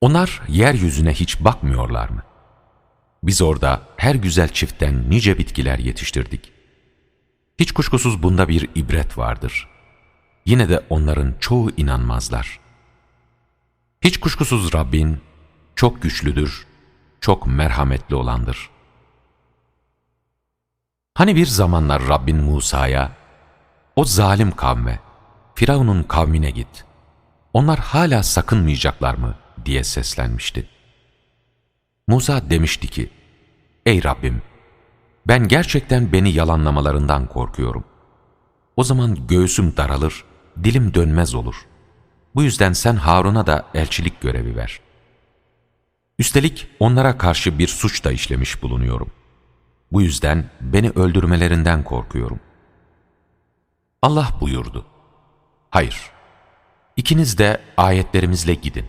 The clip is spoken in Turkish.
Onlar yeryüzüne hiç bakmıyorlar mı? Biz orada her güzel çiftten nice bitkiler yetiştirdik. Hiç kuşkusuz bunda bir ibret vardır. Yine de onların çoğu inanmazlar. Hiç kuşkusuz Rabbin çok güçlüdür, çok merhametli olandır. Hani bir zamanlar Rabbin Musa'ya, o zalim kavme, Firavun'un kavmine git. Onlar hala sakınmayacaklar mı? diye seslenmişti. Musa demişti ki, Ey Rabbim, ben gerçekten beni yalanlamalarından korkuyorum. O zaman göğsüm daralır, dilim dönmez olur. Bu yüzden sen Harun'a da elçilik görevi ver. Üstelik onlara karşı bir suç da işlemiş bulunuyorum. Bu yüzden beni öldürmelerinden korkuyorum. Allah buyurdu. Hayır, ikiniz de ayetlerimizle gidin.